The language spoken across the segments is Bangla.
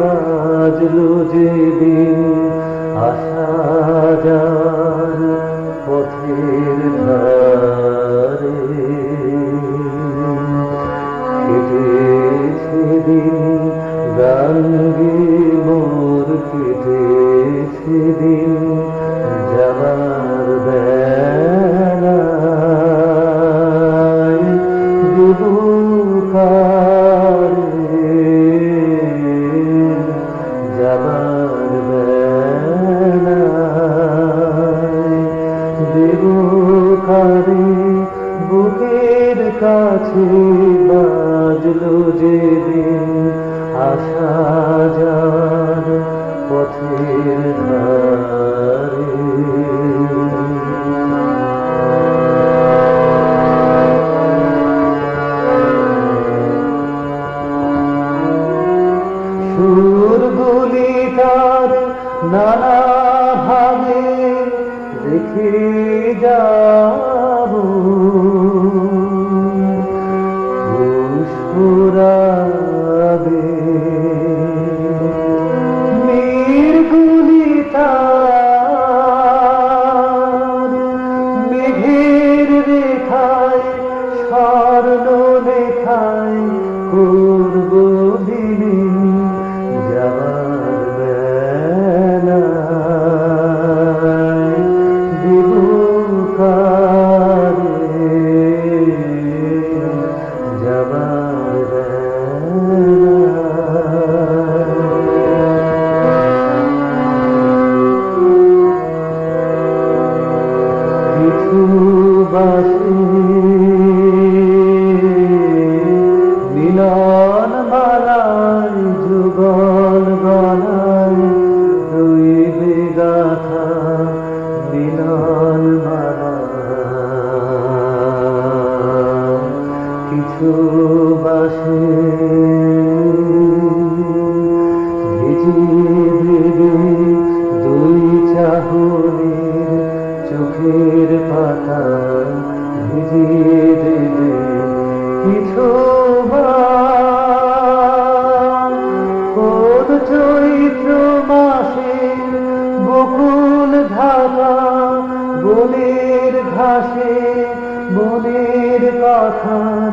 বাজলো যে দিন আসা যার পথের ধারে। কেটেছে দিন গান গে মোর কেটেছে দিন কাছে বাজলো যে দিন আসা যার পথের ধারে। সুরগুলি তার নানা ভাবে দেখে যাব বাসে ভিজিয়ে দেবে দুই চাহনির চোখের পাতা ভিজিয়ে দেবে কিছু চৈত্র মাসে বকুল ঢাকা বনের ঘাসে বনের কথার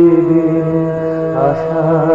দিন আশা